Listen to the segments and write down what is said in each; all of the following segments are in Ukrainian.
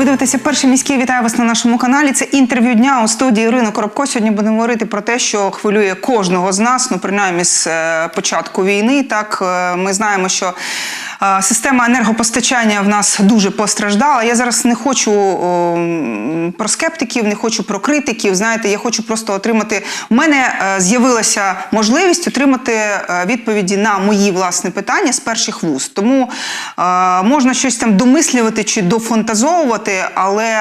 Ви дивитеся перший міський. Вітаю вас на нашому каналі. Це інтерв'ю дня у студії Ірина Коробко. Сьогодні будемо говорити про те, що хвилює кожного з нас. Ну принаймні з е, початку війни. Так е, ми знаємо, що. Система енергопостачання в нас дуже постраждала. Я зараз не хочу про скептиків, не хочу про критиків. Знаєте, я хочу просто отримати. У мене е, з'явилася можливість отримати е, відповіді на мої власні питання з перших вуст. Тому е, можна щось там домислювати чи дофантазовувати, але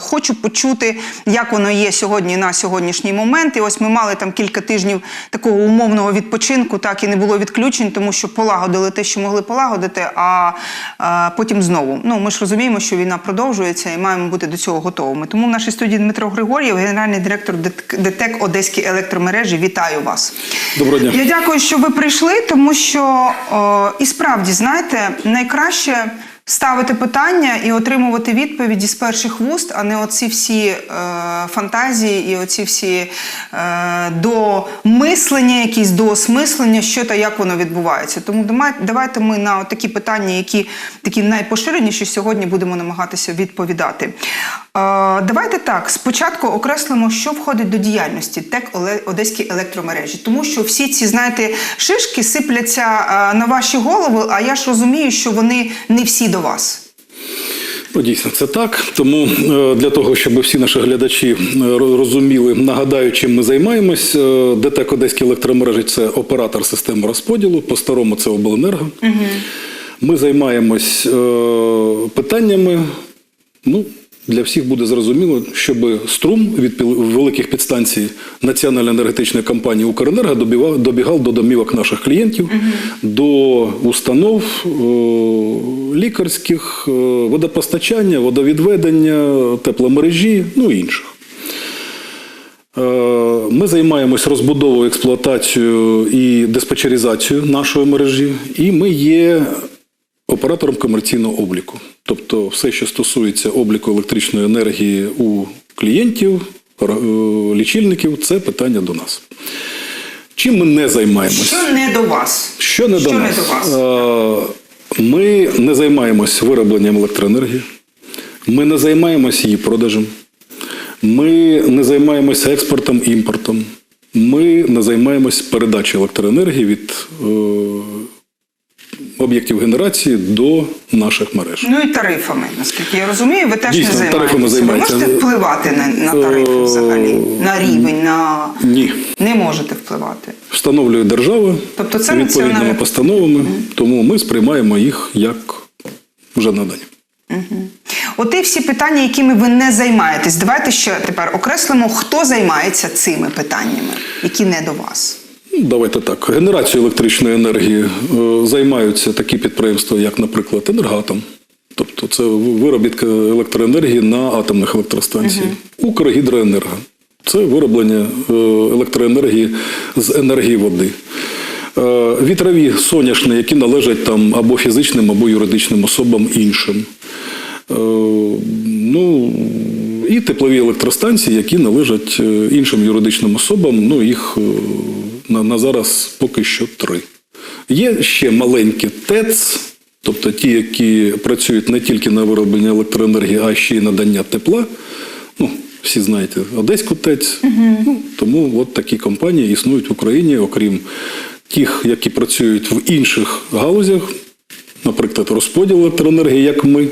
хочу почути, як воно є сьогодні на сьогоднішній момент. І ось ми мали там кілька тижнів такого умовного відпочинку, так і не було відключень, тому що полагодили те, що могли полагодити, а е, потім знову. Ну ми ж розуміємо, що війна продовжується і маємо бути до цього готовими. Тому в нашій студії Дмитро Григор'єв, генеральний директор ДТЕК ДТЕК Одеські електромережі. Вітаю вас. Доброго дня. Я дякую, що ви прийшли, тому що о, і справді знаєте, найкраще ставити питання і отримувати відповіді з перших вуст, а не оці всі е, фантазії і оці всі е, домислення, якісь доосмислення, що та як воно відбувається. Тому давайте ми на такі питання, які такі найпоширеніші, сьогодні будемо намагатися відповідати. Е, давайте так, спочатку окреслимо, що входить до діяльності ТЕК Оле- Одеські електромережі, тому що всі ці, знаєте, шишки сипляться е, на ваші голови, а я ж розумію, що вони не всі до вас. Ну, дійсно, це так. Тому е, для того, щоб всі наші глядачі е, розуміли, нагадаю, чим ми займаємось. Е, ДТЕК Одеські електромережі це оператор системи розподілу, по-старому це обленерго. Ми займаємось питаннями. Ну, для всіх буде зрозуміло, щоб струм від великих підстанцій Національної енергетичної компанії Укренерго добігав, добігав до домівок наших клієнтів, до установ е, лікарських, е, водопостачання, водовідведення, тепломережі, ну і інших. Е, Ми займаємось розбудовою, експлуатацією і диспетчеризацією нашої мережі, і ми є оператором комерційного обліку. Тобто, все, що стосується обліку електричної енергії у клієнтів, е, лічильників, це питання до нас. Чим ми не займаємось? Що не до вас? Що не Що до не нас? до вас? Е, Ми не займаємось виробленням електроенергії, ми не займаємось її продажем, ми не займаємося експортом, імпортом, ми не займаємось передачею електроенергії від е, об'єктів генерації до наших мереж. Ну і тарифами, наскільки я розумію, ви теж Дійсно, не займаєтеся. тарифами Ви можете впливати на, на тарифи Е, взагалі, на рівень, на Ні. не можете впливати. Встановлює держава Тобто це відповідними національне- постановами, тому ми сприймаємо їх як вже надані. От і всі питання, якими ви не займаєтесь. Давайте ще тепер окреслимо, хто займається цими питаннями, які не до вас. Давайте так. Генерацією електричної енергії е, займаються такі підприємства, як, наприклад, Енергатом. Тобто це виробітка електроенергії на атомних електростанціях. Укргідроенерго. Це вироблення е, електроенергії з енергії води. Е, Вітрові соняшні, які належать там або фізичним, або юридичним особам іншим. Ну, і теплові електростанції, які належать іншим юридичним особам. Ну, їх на, на зараз поки що три. Є ще маленькі ТЕЦ, тобто ті, які працюють не тільки на вироблення електроенергії, а ще й надання тепла. Ну, всі знаєте, Одеську ТЕЦ. Ну, тому от такі компанії існують в Україні, окрім тих, які працюють в інших галузях, наприклад, розподіл електроенергії, як ми.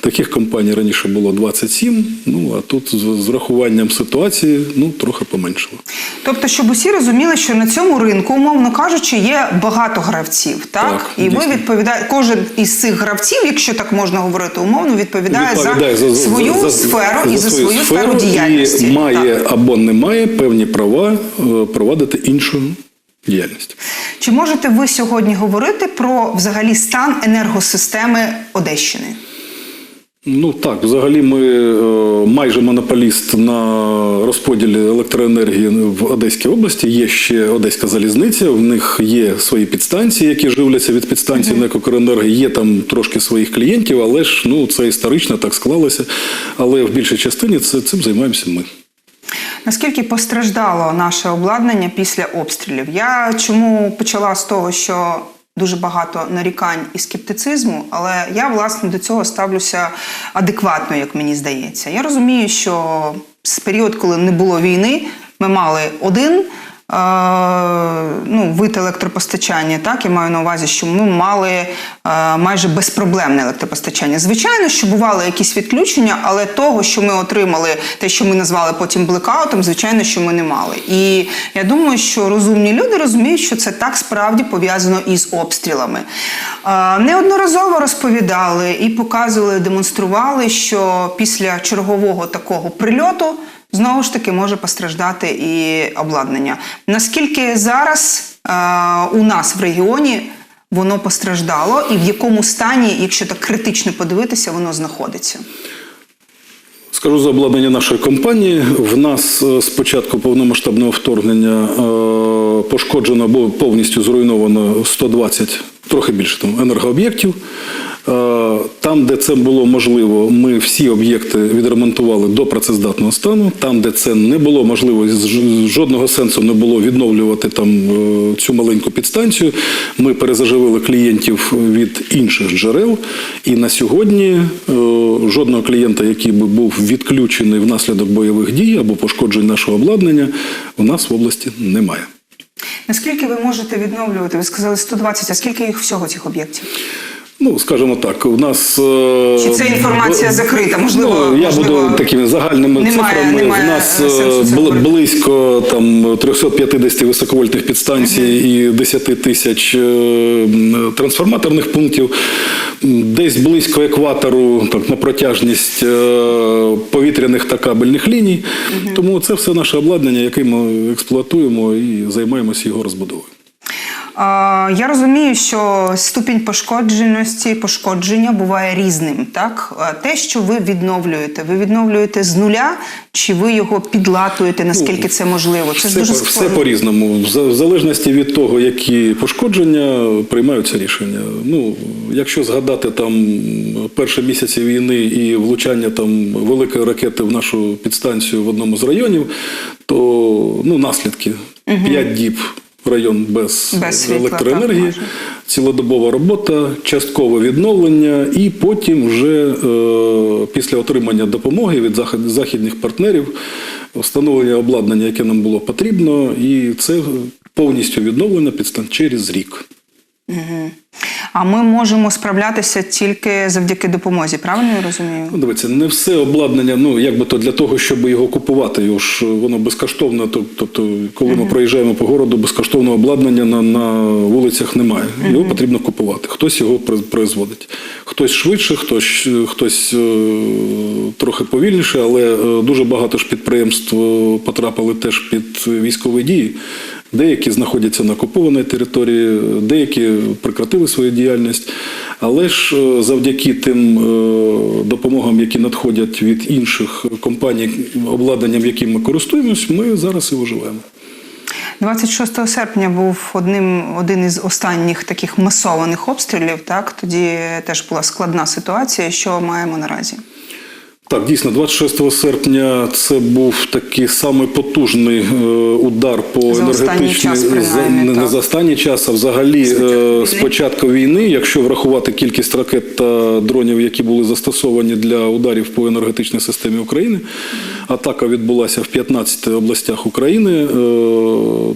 Таких компаній раніше було 27, ну а тут з, з врахуванням ситуації ну, трохи поменшало. Тобто, щоб усі розуміли, що на цьому ринку, умовно кажучи, є багато гравців, так? Так, і ви дійсно. відповідаєте, кожен із цих гравців, якщо так можна говорити умовно, відповідає, Відповідає за, свою сферу і за свою, сферу діяльності. І має Так. або не має певні права е, провадити іншу діяльність. Чи можете ви сьогодні говорити про взагалі стан енергосистеми Одещини? Ну так, взагалі ми е, майже монополіст на розподілі електроенергії в Одеській області. Є ще Одеська залізниця. В них є свої підстанції, які живляться від підстанції mm. Є там трошки своїх клієнтів, але ж ну це історично так склалося. Але в більшій частині це цим займаємося ми. Наскільки постраждало наше обладнання після обстрілів? Я чому почала з того, що Дуже багато нарікань і скептицизму, але я власне до цього ставлюся адекватно, як мені здається. Я розумію, що з період, коли не було війни, ми мали один ну, вид електропостачання. Так, я маю на увазі, що ми мали е, майже безпроблемне електропостачання. Звичайно, що бували якісь відключення, але того, що ми отримали, те, що ми назвали потім блекаутом, звичайно, що ми не мали. І я думаю, що розумні люди розуміють, що це так справді пов'язано із обстрілами. Е, Неодноразово розповідали і показували, демонстрували, що після чергового такого прильоту. Знову ж таки може постраждати і обладнання. Наскільки зараз е, у нас в регіоні воно постраждало, і в якому стані, якщо так критично подивитися, воно знаходиться? Скажу за обладнання нашої компанії. В нас е, з початку повномасштабного вторгнення е, пошкоджено або повністю зруйновано 120, трохи більше там енергооб'єктів. Е, Там, де це було можливо, ми всі об'єкти відремонтували до працездатного стану. Там, де це не було можливо, жодного сенсу не було відновлювати там е, цю маленьку підстанцію. Ми перезаживили клієнтів від інших джерел. І на сьогодні е, жодного клієнта, який би був відключений внаслідок бойових дій або пошкоджень нашого обладнання, у нас в області немає. Наскільки ви можете відновлювати? Ви сказали 120, а скільки їх всього цих об'єктів? Ну, скажімо так, у нас е, Чи це інформація закрита? Можливо, ну, я можливо, буду такими загальними немає- цифрами. немає У нас е, близько там 350 високовольтних підстанцій і 10 тисяч е, трансформаторних пунктів. Десь близько екватору так, на протяжність повітряних та кабельних ліній. Тому це все наше обладнання, яке ми експлуатуємо і займаємося його розбудовою. Я розумію, що ступінь пошкодженості, пошкодження буває різним. Так, те, що ви відновлюєте, ви відновлюєте з нуля, чи ви його підлатуєте, наскільки це можливо? Це ж все, дуже по- все по-різному. За- В залежності від того, які пошкодження, приймаються рішення. Ну, якщо згадати там перші місяці війни і влучання там великої ракети в нашу підстанцію в одному з районів, то ну, наслідки. П'ять діб район без, Без світла, електроенергії, так, цілодобова робота, часткове відновлення, і потім вже е, після отримання допомоги від західних партнерів встановлення обладнання, яке нам було потрібно, і це повністю відновлено підстан через рік. А ми можемо справлятися тільки завдяки допомозі. Правильно я розумію? Ну, дивіться, не все обладнання, ну як би то для того, щоб його купувати, його ж воно безкоштовне. Тобто, коли ми проїжджаємо по городу, безкоштовного обладнання на, на вулицях немає. Його потрібно купувати. Хтось його производить. Хтось швидше, хтось, хтось е, трохи повільніше, але е, дуже багато ж підприємств е, потрапили теж під військові дії. Деякі знаходяться на окупованій території, деякі прекратили свою діяльність. Але ж е, завдяки тим е, допомогам, які надходять від інших компаній, обладнанням, яким ми користуємось, ми зараз і виживаємо. 26 серпня був одним один із останніх таких масованих обстрілів. Так тоді теж була складна ситуація. Що маємо наразі? Так, дійсно, 26 серпня це був такий самий потужний е, удар по За енергетичній не, так. за останній час, а взагалі З початку е, війни. з початку війни, якщо врахувати кількість ракет та дронів, які були застосовані для ударів по енергетичній системі України, атака відбулася в 15 областях України, е,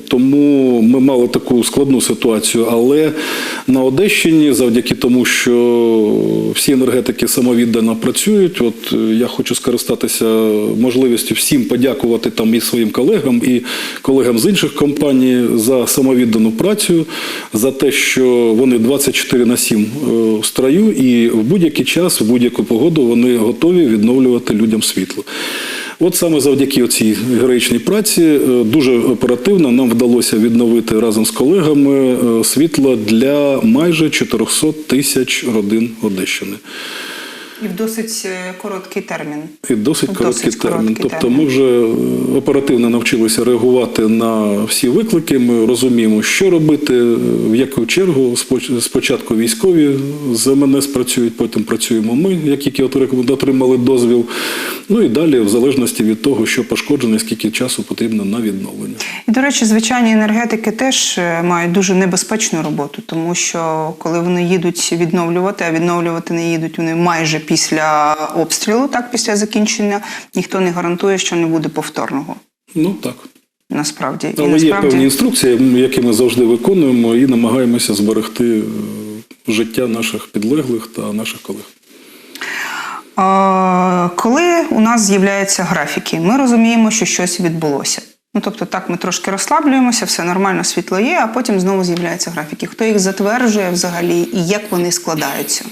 тому ми мали таку складну ситуацію. Але на Одещині, завдяки тому, що всі енергетики самовіддано працюють, от я хочу скористатися можливістю всім подякувати там і своїм колегам, і колегам з інших компаній за самовіддану працю, за те, що вони 24 на 7 в строю, і в будь-який час, в будь-яку погоду вони готові відновлювати людям світло. От саме завдяки цій героїчній праці е, дуже оперативно нам вдалося відновити разом з колегами е, світло для майже 400 тисяч родин Одещини. І в досить е, короткий термін. І досить Досить короткий термін. короткий Тобто термін. ми вже е, оперативно навчилися реагувати на всі виклики. Ми розуміємо, що робити, е, в яку чергу. Спочатку військові з МНС працюють, потім працюємо ми, як тільки отримали дозвіл. Ну і далі, в залежності від того, що пошкоджено, скільки часу потрібно на відновлення. І, до речі, звичайні енергетики теж е, мають дуже небезпечну роботу, тому що коли вони їдуть відновлювати, а відновлювати не їдуть вони майже після обстрілу, так після закінчення, ніхто не гарантує, що не буде повторного. Ну так. Насправді і Але є певні інструкції, які ми завжди виконуємо, і намагаємося зберегти е, життя наших підлеглих та наших колег. Коли у нас з'являються графіки, ми розуміємо, що щось відбулося. Ну, тобто, так ми трошки розслаблюємося, все нормально, світло є, а потім знову з'являються графіки. Хто їх затверджує взагалі і як вони складаються?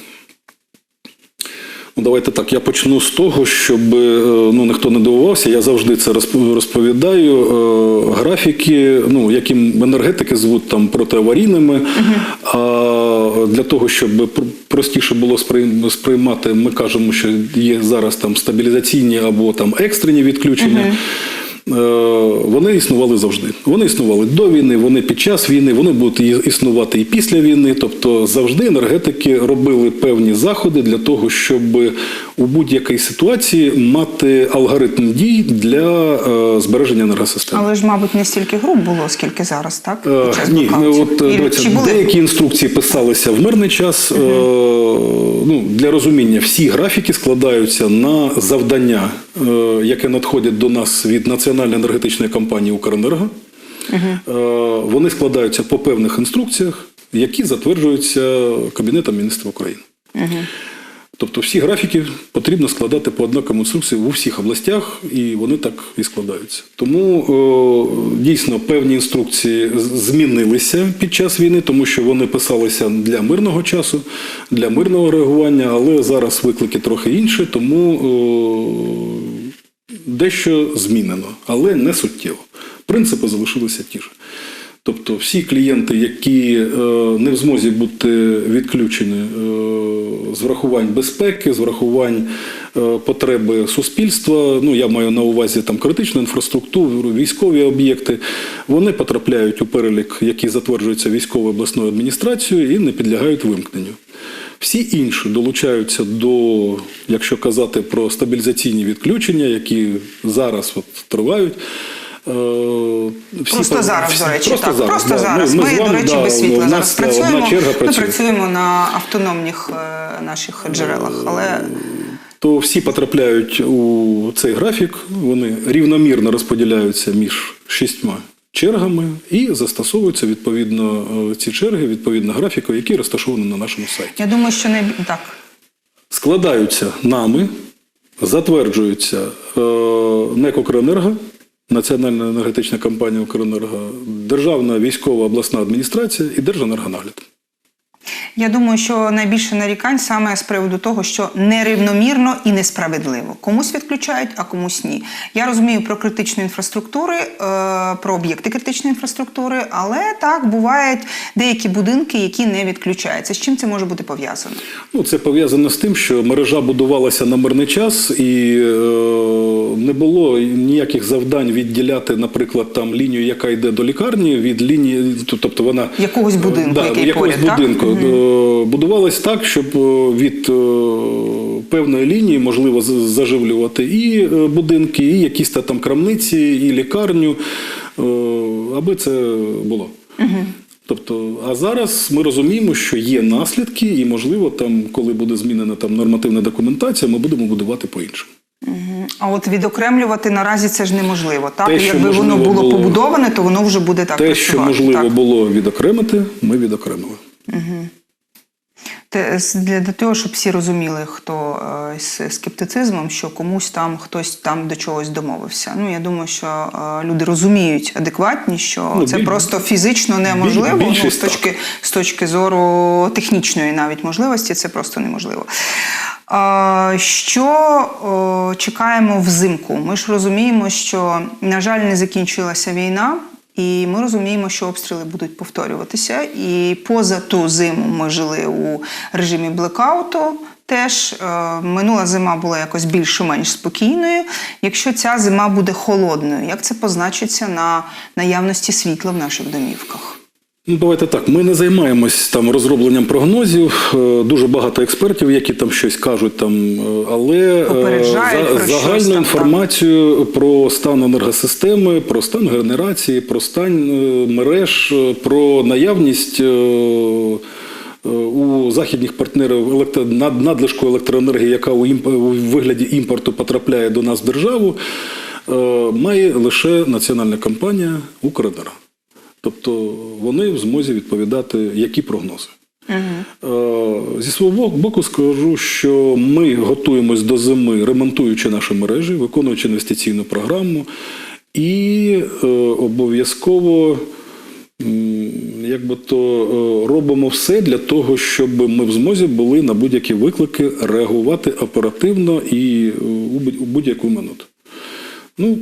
Ну, давайте так. Я почну з того, щоб е, ну ніхто не дивувався. Я завжди це розп- розповідаю. Е, Графіки, ну яким енергетики звуть там протиаварійними. А для того, щоб пр- простіше було сприй- сприймати, ми кажемо, що є зараз там стабілізаційні або там екстрені відключення. Е, Вони існували завжди. Вони існували до війни, вони під час війни, вони будуть існувати і після війни. Тобто завжди енергетики робили певні заходи для того, щоб у будь-якій ситуації мати алгоритм дій для е, збереження енергосистеми. Але ж, мабуть, не стільки груп було, скільки зараз, так? Е, Ні, от дивіться, деякі інструкції писалися в мирний час. Е, Ну, для розуміння, всі графіки складаються на завдання, е, яке надходять до нас від Національної енергетичної компанії Укренерго. Е, Вони складаються по певних інструкціях, які затверджуються Кабінетом міністрів України. Тобто всі графіки потрібно складати по однаковій інструкції в усіх областях, і вони так і складаються. Тому е, дійсно певні інструкції змінилися під час війни, тому що вони писалися для мирного часу, для мирного реагування, але зараз виклики трохи інші, тому е, дещо змінено, але не суттєво. Принципи залишилися ті ж. Тобто всі клієнти, які е, не в змозі бути відключені е, з врахувань безпеки, з врахувань е, потреби суспільства, ну я маю на увазі там критичну інфраструктуру, військові об'єкти, вони потрапляють у перелік, який затверджується військовою обласною адміністрацією і не підлягають вимкненню. Всі інші долучаються до, якщо казати про стабілізаційні відключення, які зараз от тривають. е, всі Просто по- зараз, всі- до речі, просто так. зараз, просто да. зараз. Ми- Ми, ми з до вами, речі, да, без світла зараз працюємо. Одна черга Ми працюємо на автономних е, наших джерелах, але То всі потрапляють у цей графік, вони рівномірно розподіляються між шістьма чергами і застосовуються відповідно е, ці черги, відповідно графіку, які розташовані на нашому сайті. я думаю, що не так. складаються нами, затверджуються е, НЕК «Укренерго», Національна енергетична компанія «Укренерго», Державна військова обласна адміністрація і Держенергонагляд. Я думаю, що найбільше нарікань саме з приводу того, що нерівномірно і несправедливо. Комусь відключають, а комусь ні. Я розумію про критичну інфраструктури, е, про об'єкти критичної інфраструктури, але так бувають деякі будинки, які не відключаються. З чим це може бути пов'язано? Ну, це пов'язано з тим, що мережа будувалася на мирний час, і е, не було ніяких завдань відділяти, наприклад, там лінію, яка йде до лікарні, від лінії, тобто вона Якогось будинку, да, який якогось поряд, будинку. Е, Будувалась так, щоб е, від е, певної лінії можливо заживлювати і е, будинки, і якісь там крамниці, і лікарню, е, аби це було. Тобто, а зараз ми розуміємо, що є наслідки, і можливо, там, коли буде змінена там нормативна документація, ми будемо будувати по-іншому. А от відокремлювати наразі це ж неможливо. Так, Те, якби воно було було- побудоване, то воно вже буде так Те, працювати. що можливо так. було відокремити, ми відокремили. Те- для, того, щоб всі розуміли, хто е, з скептицизмом, що комусь там хтось там до чогось домовився. Ну я думаю, що е, люди розуміють адекватні, що Ну, це біль- просто фізично неможливо. ну, з точки з точки зору технічної навіть можливості, це просто неможливо. Що чекаємо взимку? Ми ж розуміємо, що, на жаль, не закінчилася війна. І ми розуміємо, що обстріли будуть повторюватися. І поза ту зиму ми жили у режимі блекауту. Теж е, минула зима була якось більш-менш спокійною. Якщо ця зима буде холодною, як це позначиться на наявності світла в наших домівках? Ну, давайте так. Ми не займаємось там розробленням прогнозів. Е, Дуже багато експертів, які там щось кажуть, там, е, але е, Попереджають про щось загальну там, інформацію про стан енергосистеми, про стан генерації, про стан мереж, про наявність. У західних партнерів електро... надлишку електроенергії, яка у, імп... у вигляді імпорту потрапляє до нас в державу, має лише національна компанія Укренерго. Тобто вони в змозі відповідати, які прогнози. Е, Зі свого боку скажу, що ми готуємось до зими, ремонтуючи наші мережі, виконуючи інвестиційну програму, і е, обов'язково як то е, робимо все для того, щоб ми в змозі були на будь-які виклики реагувати оперативно і у будь-яку минуту. Ну,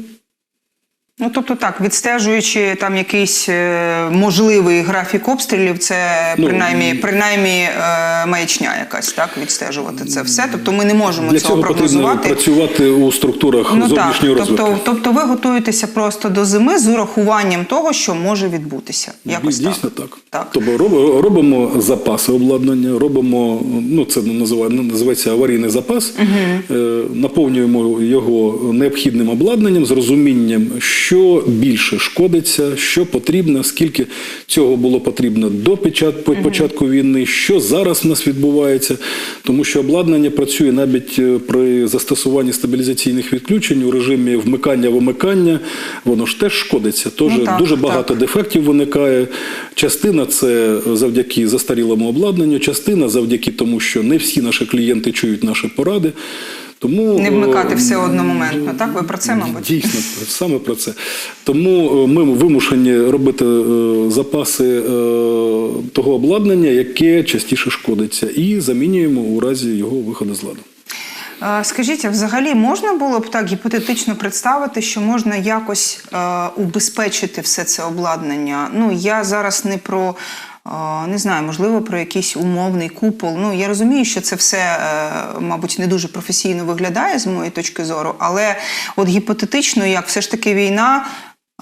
Ну, тобто так, відстежуючи там якийсь е, можливий графік обстрілів, це Ну, принаймні, принаймні е, маячня якась, так, відстежувати це все. Тобто ми не можемо для цього цього прогнозувати. працювати у структурах Ну так, зовнішньої розвитку. тобто, тобто ви готуєтеся просто до зими з урахуванням того, що може відбутися. Якось Дійсно так. так. Так. Тобто роб- робимо запаси обладнання, робимо, ну це називає, називається аварійний запас, е, наповнюємо його необхідним обладнанням з розумінням, що більше шкодиться, що потрібно, скільки цього було потрібно до почат- початку війни, що зараз в нас відбувається, тому що обладнання працює навіть е, при застосуванні стабілізаційних відключень у режимі вмикання-вимикання, воно ж теж шкодиться. Тож Ну, так, дуже багато так. дефектів виникає. Частина це завдяки застарілому обладнанню, частина завдяки тому, що не всі наші клієнти чують наші поради. Тому Не вмикати е, все одномоментно. Так, ви про це, мабуть? Дійсно, саме про це. Тому е, ми вимушені робити е, запаси того обладнання, яке частіше шкодиться, і замінюємо у разі його виходу з ладу. Скажіть, а взагалі можна було б так гіпотетично представити, що можна якось е, убезпечити все це обладнання? Ну я зараз не про. Не знаю, можливо, про якийсь умовний купол. Ну я розумію, що це все, е, мабуть, не дуже професійно виглядає з моєї точки зору, але от гіпотетично, як все ж таки війна,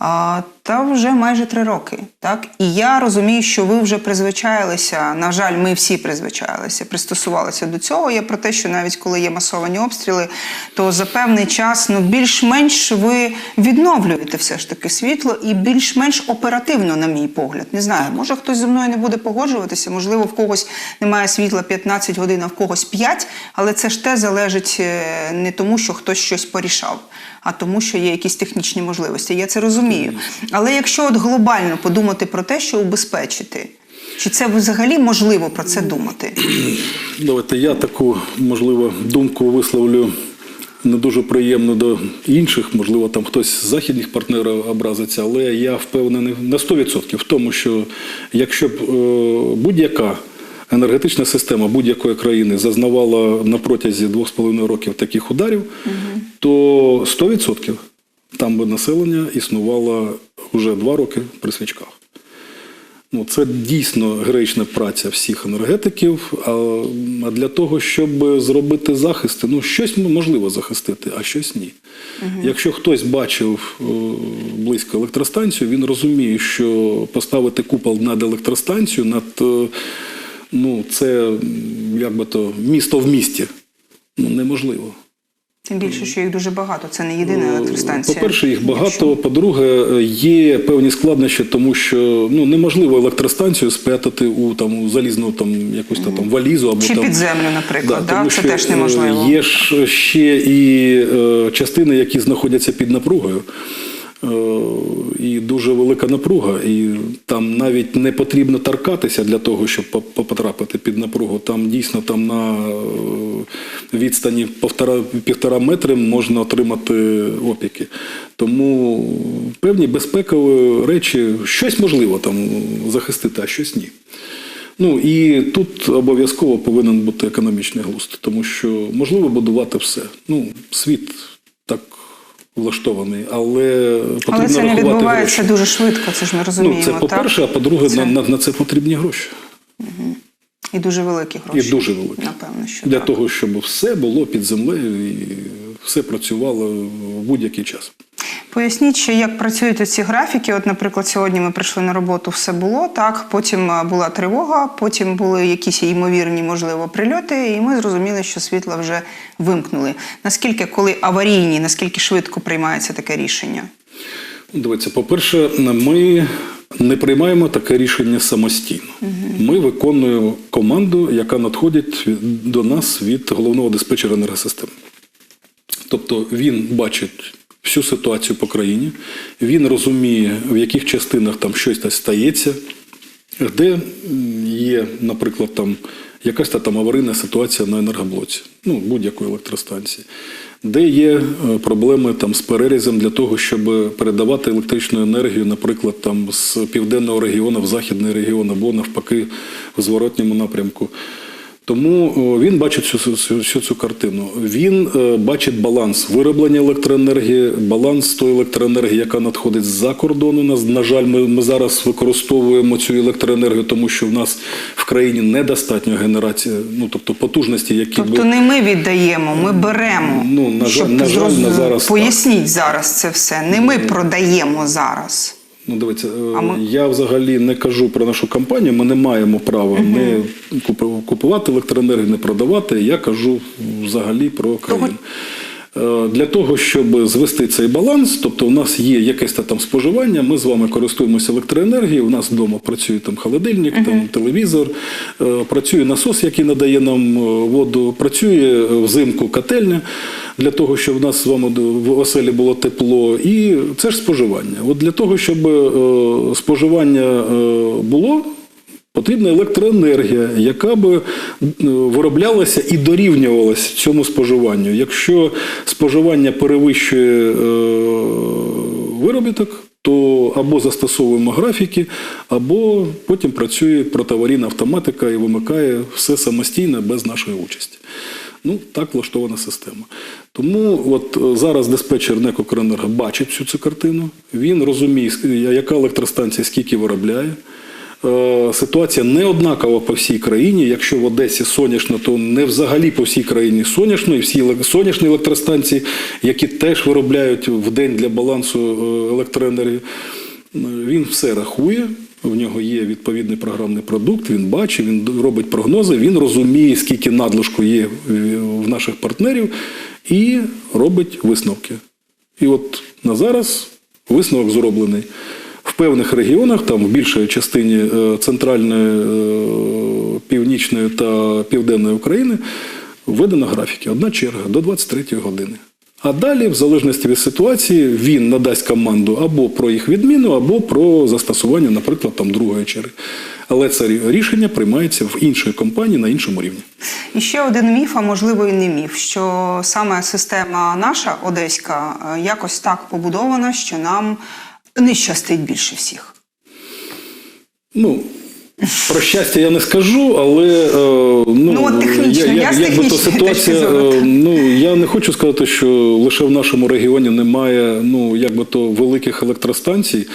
а, та вже майже три роки. Так? І я розумію, що ви вже призвичаїлися. На жаль, ми всі призвичаїлися, пристосувалися до цього. Я про те, що навіть коли є масовані обстріли, то за певний час ну, більш-менш ви відновлюєте все ж таки світло і більш-менш оперативно, на мій погляд. Не знаю, може хтось зі мною не буде погоджуватися, можливо, в когось немає світла 15 годин, а в когось 5, але це ж те залежить е, не тому, що хтось щось порішав, а тому, що є якісь технічні можливості. Я це розумію. Але якщо от глобально подумати про те, що убезпечити, чи це взагалі можливо про це думати? Давайте я таку, можливо, думку висловлю не дуже приємно до інших. Можливо, там хтось з західних партнерів образиться, але я впевнений на 100% в тому, що якщо б е, будь-яка енергетична система будь-якої країни зазнавала на протязі 2,5 років таких ударів, то 100% там би населення існувало вже 2 роки при свічках. Ну, це дійсно героїчна праця всіх енергетиків. А, а для того, щоб зробити захисти, ну щось можливо захистити, а щось ні. Якщо хтось бачив близько електростанцію, він розуміє, що поставити купол над електростанцією, над е, ну, це як би то місто в місті. Ну, неможливо. Тим більше, що їх дуже багато. Це не єдина електростанція. По-перше, їх багато. По-друге, є певні складнощі, тому що ну неможливо електростанцію спрятати у там у залізну там якусь та, там валізу або Чи там під землю, наприклад, да, тому це що, теж е, неможливо. Є ж ще і е, частини, які знаходяться під напругою. Е, І дуже велика напруга, і там навіть не потрібно торкатися для того, щоб по- по- потрапити під напругу. Там дійсно там на е, відстані півтора, півтора метри можна отримати опіки. Тому певні безпекові речі, щось можливо там захистити, а щось ні. Ну і тут обов'язково повинен бути економічний глузд, тому що можливо будувати все. Ну, світ так влаштований, але потрібно Але це не відбувається гроші. дуже швидко, це ж ми розуміємо. Ну, це по-перше, а по-друге, Це- на, на, це потрібні гроші. І дуже великі гроші. І дуже великі. Напевно, що Для так. того, щоб все було під землею і все працювало в будь-який час. Поясніть, ще, як працюють ці графіки. От, наприклад, сьогодні ми прийшли на роботу, все було так. Потім е, була тривога, потім були якісь ймовірні, можливо, прильоти, і ми зрозуміли, що світло вже вимкнули. Наскільки, коли аварійні, наскільки швидко приймається таке рішення? Дивіться, по-перше, ми не приймаємо таке рішення самостійно. Ми виконуємо команду, яка надходить до нас від головного диспетчера енергосистеми. Тобто він бачить всю ситуацію по країні, він розуміє, в яких частинах там щось та стається, де є, наприклад, там якась та там аварійна ситуація на енергоблоці, ну, будь-якої електростанції, де є е, проблеми там з перерізом для того, щоб передавати електричну енергію, наприклад, там з південного регіону в західний регіон або навпаки в зворотньому напрямку. Тому він бачить всю, всю, всю цю картину. Він е, бачить баланс вироблення електроенергії, баланс тої електроенергії, яка надходить з-за кордону. Нас, на жаль, ми, ми зараз використовуємо цю електроенергію, тому що в нас в країні недостатньо генерації, ну тобто потужності, які Тобто би не ми віддаємо, ми беремо. Ну, на жаль- на жаль, на зараз так. Поясніть зараз це все. Не ми продаємо зараз. Ну, дивіться, е, ми- я взагалі не кажу про нашу компанію. Ми не маємо права не купувати електроенергію, не продавати. Я кажу взагалі про країну. Е, Для того, щоб звести цей баланс, тобто у нас є якесь та там споживання, ми з вами користуємося електроенергією. У нас вдома працює там холодильник, там телевізор, е, працює насос, який надає нам е, воду, працює взимку котельня для того, щоб в нас з вами в оселі було тепло. І це ж споживання. От для того, щоб споживання було. Потрібна електроенергія, яка би е, вироблялася і дорівнювалася цьому споживанню. Якщо споживання перевищує е, виробіток, то або застосовуємо графіки, або потім працює протиаварійна автоматика і вимикає все самостійно без нашої участі. Ну, так влаштована система. Тому от е, зараз диспетчер НЕК «Укренерго» бачить всю цю картину. Він розуміє, яка електростанція скільки виробляє. Е, Ситуація не однакова по всій країні. Якщо в Одесі сонячно, то не взагалі по всій країні сонячно, і всі сонячні електростанції, які теж виробляють в день для балансу е, електроенергії. Е, Він все рахує. В нього є відповідний програмний продукт, він бачить, він робить прогнози, він розуміє, скільки надлишку є в наших партнерів, і робить висновки. І от на зараз висновок зроблений. Певних регіонах, там в більшій частині е, центральної, е, північної та південної України, введено графіки. Одна черга до 23 години. А далі, в залежності від ситуації, він надасть команду або про їх відміну, або про застосування, наприклад, там другої черги. Але це рішення приймається в іншій компанії на іншому рівні. І ще один міф, а можливо і не міф, що саме система наша одеська е, якось так побудована, що нам не щастить більше всіх. Ну, про щастя я не скажу, але е, ну, Ну, от технічно, я я, якби то ситуація, е, ну я не хочу сказати, що лише в нашому регіоні немає ну, якби то великих електростанцій,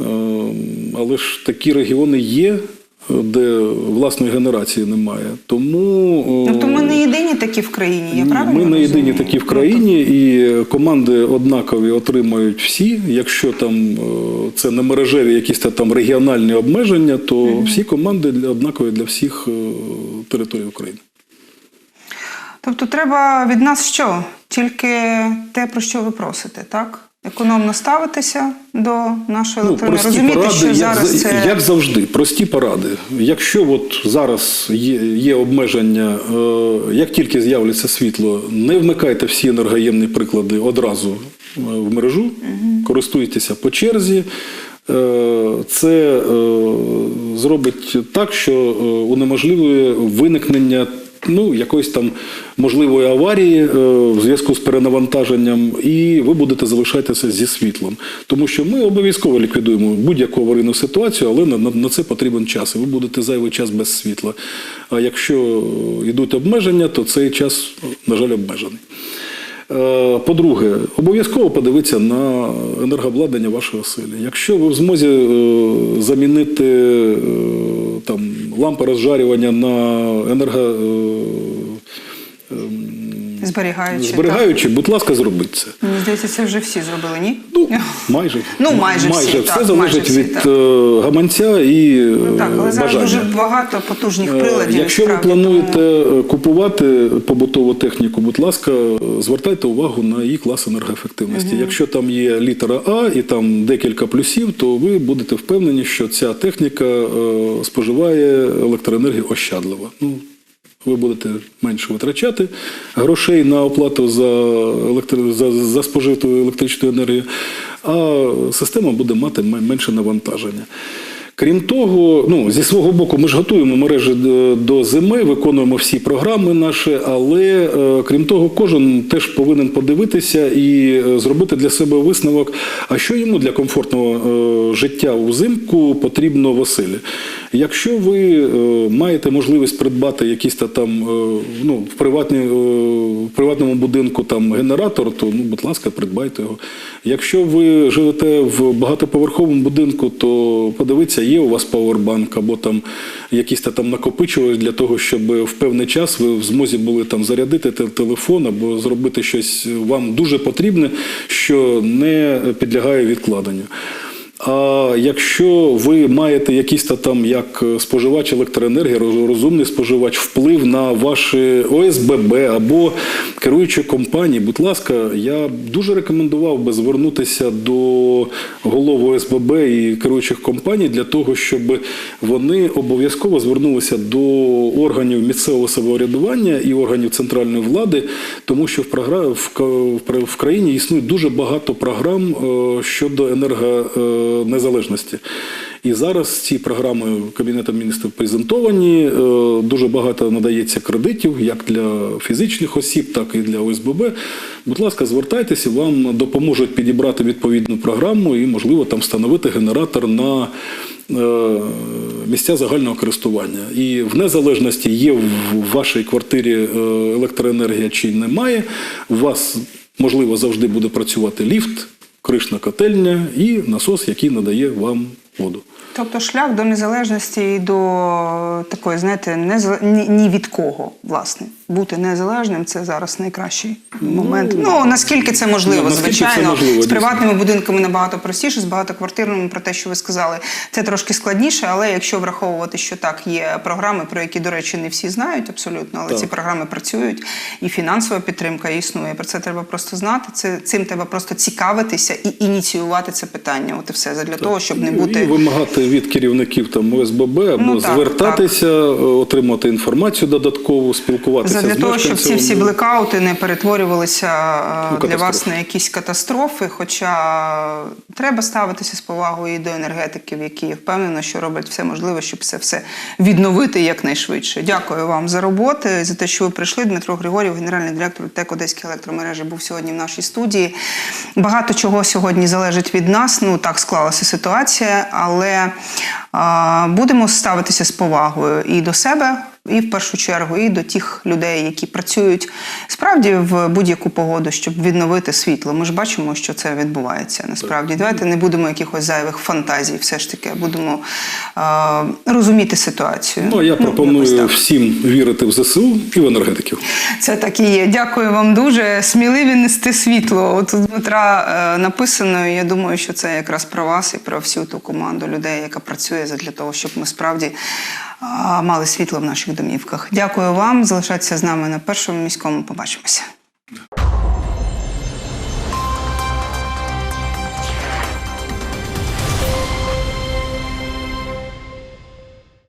е, але ж такі регіони є, де власної генерації немає. Тому е, Ну ми не єдині такі в країні, я правильно Ми не єдині такі в країні, і команди однакові отримають всі. Якщо там е, це не мережеві якісь там регіональні обмеження, то всі команди однакові для всіх е, територій України. Тобто треба від нас що? Тільки те, про що ви просите, так? Економно ставитися до нашої електроенергії. Розуміти, що як, зараз це як завжди, прості поради. Якщо от зараз є, є обмеження, е, як тільки з'являться світло, не вмикайте всі енергоємні приклади одразу е, в мережу, користуйтеся по черзі. Е, Це е, зробить так, що е, унеможливує виникнення ну, якоїсь там можливої аварії е, в зв'язку з перенавантаженням, і ви будете залишатися зі світлом. Тому що ми обов'язково ліквідуємо будь-яку аварійну ситуацію, але на, на, це потрібен час, і ви будете зайвий час без світла. А якщо йдуть обмеження, то цей час, на жаль, обмежений. Е, По-друге, обов'язково подивитися на енергообладнання вашої оселі. Якщо ви в змозі е, замінити е, там, лампи розжарювання на енерго. Зберігаючи, зберігаючи, будь ласка, зробіть це. Мені здається, це вже всі зробили, ні? Ну, майже. Ну, майже всі, все так, залежить майже всі, від так. е, гаманця і Ну, так, але е, зараз бажання. дуже багато потужних Е, приладів. Якщо ви плануєте тому- купувати побутову техніку, будь ласка, звертайте увагу на її клас енергоефективності. Якщо там є літера А і там декілька плюсів, то ви будете впевнені, що ця техніка споживає електроенергію ощадливо. Ну, ви будете менше витрачати грошей на оплату за, електро... за, за спожиту електричну енергію, а система буде мати менше навантаження. Крім того, ну зі свого боку, ми ж готуємо мережі до- зими, виконуємо всі програми наші, але е, крім того, кожен теж повинен подивитися і е, зробити для себе висновок, а що йому для комфортного е, життя узимку потрібно в оселі. Якщо ви е, маєте можливість придбати якийсь та там е, ну, в, приватні, е, в приватному будинку там генератор, то ну, будь ласка, придбайте його. Якщо ви живете в багатоповерховому будинку, то подивіться, є у вас павербанк або там якийсь та там накопичувач для того, щоб в певний час ви в змозі були там зарядити телефон або зробити щось вам дуже потрібне, що не підлягає відкладенню. А якщо ви маєте якийсь та там як споживач електроенергії, роз- розумний споживач, вплив на ваші ОСББ або керуючі компанії, будь ласка, я дуже рекомендував би звернутися до голов ОСББ і керуючих компаній для того, щоб вони обов'язково звернулися до органів місцевого самоврядування і органів центральної влади, тому що в програ- в країні існує дуже багато програм е, щодо енергонезалежності. І зараз ці програми Кабінетом міністрів презентовані. е, Дуже багато надається кредитів як для фізичних осіб, так і для ОСББ. Будь ласка, звертайтеся, вам допоможуть підібрати відповідну програму і, можливо, там встановити генератор на е, місця загального користування. І в незалежності є в вашій квартирі е, електроенергія чи немає. У вас можливо завжди буде працювати ліфт, кришна котельня і насос, який надає вам воду. Тобто шлях до незалежності і до такої, знаєте, незале... ні, ні від кого, власне. Бути незалежним це зараз найкращий момент. Ну, наскільки це можливо, Ну, наскільки це звичайно. можливо, з дійсно. приватними будинками набагато простіше, з багатоквартирними, про те, що ви сказали, це трошки складніше, але якщо враховувати, що так, є програми, про які, до речі, не всі знають абсолютно, але Так. ці програми працюють, і фінансова підтримка існує. Про це треба просто знати. Це цим треба просто цікавитися і ініціювати це питання. От і все для того, щоб не бути І вимагати від керівників там ОСББ або Ну, так, звертатися, е, отримати інформацію додаткову, спілкуватися Задля з того, щоб ці всі блекаути не перетворювалися е, Ну, для вас на якісь катастрофи. Хоча треба ставитися з повагою і до енергетиків, які я впевнена, що роблять все можливе, щоб це все відновити якнайшвидше. Дякую вам за роботу, за те, що ви прийшли. Дмитро Григорів, генеральний директор ТЕК Одеської електромережі, був сьогодні в нашій студії. Багато чого сьогодні залежить від нас. Ну так склалася ситуація, але будемо ставитися з повагою і до себе. І в першу чергу, і до тих людей, які працюють справді в будь-яку погоду, щоб відновити світло. Ми ж бачимо, що це відбувається насправді. Давайте не будемо якихось зайвих фантазій, все ж таки, будемо е, розуміти ситуацію. Ну, я пропоную так. всім вірити в ЗСУ і в енергетиків. Це так і є. Дякую вам дуже. Сміливі нести світло. От Дмитра е, написано. і Я думаю, що це якраз про вас і про всю ту команду людей, яка працює для того, щоб ми справді мали світло в наших домівках. Дякую вам. Залишайтеся з нами на першому міському. Побачимося.